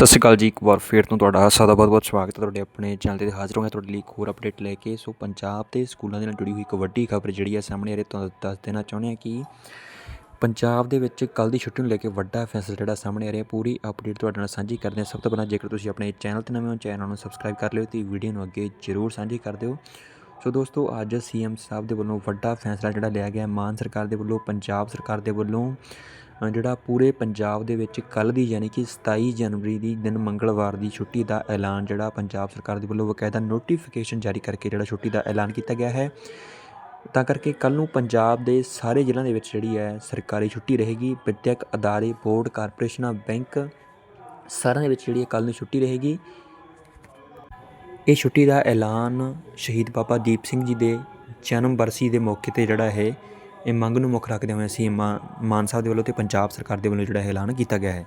ਸਤਿ ਸ਼੍ਰੀ ਅਕਾਲ ਜੀ, ਇੱਕ ਵਾਰ ਫੇਰ ਤੋਂ ਤੁਹਾਡਾ ਸਦਾ ਬਹੁਤ ਬਹੁਤ ਸਵਾਗਤ ਹੈ ਤੁਹਾਡੇ ਆਪਣੇ ਚੈਨਲ ਤੇ ਹਾਜ਼ਰ ਹੋਏ ਤੁਹਾਡੇ ਲਈ ਇੱਕ ਹੋਰ ਅਪਡੇਟ ਲੈ ਕੇ। ਸੋ ਪੰਜਾਬ ਦੇ ਸਕੂਲਾਂ ਦੇ ਨਾਲ ਜੁੜੀ ਹੋਈ ਇੱਕ ਵੱਡੀ ਖਬਰ ਜਿਹੜੀ ਹੈ ਸਾਹਮਣੇ ਆ ਰਹੀ, ਤੁਹਾਨੂੰ ਦੱਸ ਦੇਣਾ ਚਾਹੁੰਦੇ ਹਾਂ ਕਿ ਪੰਜਾਬ ਦੇ ਵਿੱਚ ਕੱਲ ਦੀ ਛੁੱਟੀ ਨੂੰ ਲੈ ਕੇ ਵੱਡਾ ਫੈਸਲਾ ਜਿਹੜਾ ਸਾਹਮਣੇ ਆ ਰਿਹਾ, ਪੂਰੀ ਅਪਡੇਟ ਤੁਹਾਡੇ ਨਾਲ ਸਾਂਝੀ ਕਰਦੇ ਹਾਂ। ਸਭ ਤੋਂ ਪਹਿਲਾਂ ਜੇਕਰ ਤੁਸੀਂ ਆਪਣੇ ਚੈਨਲ ਤੇ ਨਵੇਂ ਹੋ, ਚੈਨਲ ਨੂੰ ਸਬਸਕ੍ਰਾਈਬ ਕਰ ਲਿਓ ਤੇ ਵੀਡੀਓ ਨੂੰ ਅੱਗੇ ਜ਼ਰੂਰ ਸਾਂਝੀ ਕਰ ਦਿਓ। ਸੋ ਦੋਸਤੋ, ਅੱਜ ਸੀਐਮ ਸਾਹਿਬ ਦੇ ਵੱਲੋਂ ਵੱਡਾ ਫੈਸਲਾ ਜਿਹੜਾ ਲਿਆ ਗਿਆ ਮਾਨ ਸਰਕਾਰ ਦੇ ਵੱਲੋਂ, ਪੰਜਾਬ ਸਰਕਾਰ ਦੇ ਵੱਲੋਂ ਜਿਹੜਾ ਪੂਰੇ ਪੰਜਾਬ ਦੇ ਵਿੱਚ ਕੱਲ ਦੀ ਯਾਨੀ ਕਿ 27 ਜਨਵਰੀ ਦੀ ਦਿਨ ਮੰਗਲਵਾਰ ਦੀ ਛੁੱਟੀ ਦਾ ਐਲਾਨ ਜਿਹੜਾ ਪੰਜਾਬ ਸਰਕਾਰ ਦੇ ਵੱਲੋਂ ਬਕਾਇਦਾ ਨੋਟੀਫਿਕੇਸ਼ਨ ਜਾਰੀ ਕਰਕੇ ਜਿਹੜਾ ਛੁੱਟੀ ਦਾ ਐਲਾਨ ਕੀਤਾ ਗਿਆ ਹੈ। ਤਾਂ ਕਰਕੇ ਕੱਲ ਨੂੰ ਪੰਜਾਬ ਦੇ ਸਾਰੇ ਜ਼ਿਲ੍ਹਿਆਂ ਦੇ ਵਿੱਚ ਜਿਹੜੀ ਹੈ, ਸਰਕਾਰੀ ਛੁੱਟੀ ਰਹੇਗੀ। ਵਿਦਿਅਕ ਅਦਾਰੇ, ਬੋਰਡ, ਕਾਰਪੋਰੇਸ਼ਨਾਂ, ਬੈਂਕ ਸਾਰਿਆਂ ਦੇ ਵਿੱਚ ਜਿਹੜੀ ਕੱਲ ਨੂੰ ਛੁੱਟੀ ਰਹੇਗੀ। ਇਹ ਛੁੱਟੀ ਦਾ ਐਲਾਨ ਸ਼ਹੀਦ ਬਾਬਾ ਦੀਪ ਸਿੰਘ ਜੀ ਦੇ ਜਨਮ ਬਰਸੀ ਦੇ ਮੌਕੇ ਤੇ ਜਿਹੜਾ ਹੈ ਇਹ ਮੰਗ ਨੂੰ ਮੁੱਖ ਰੱਖਦੇ ਹੋਏ ਸੀ ਮਾਨ ਸਾਹਿਬ ਦੇ ਵੱਲੋਂ ਤੇ ਪੰਜਾਬ ਸਰਕਾਰ ਦੇ ਵੱਲੋਂ ਜਿਹੜਾ ਇਹ ਐਲਾਨ ਕੀਤਾ ਗਿਆ ਹੈ।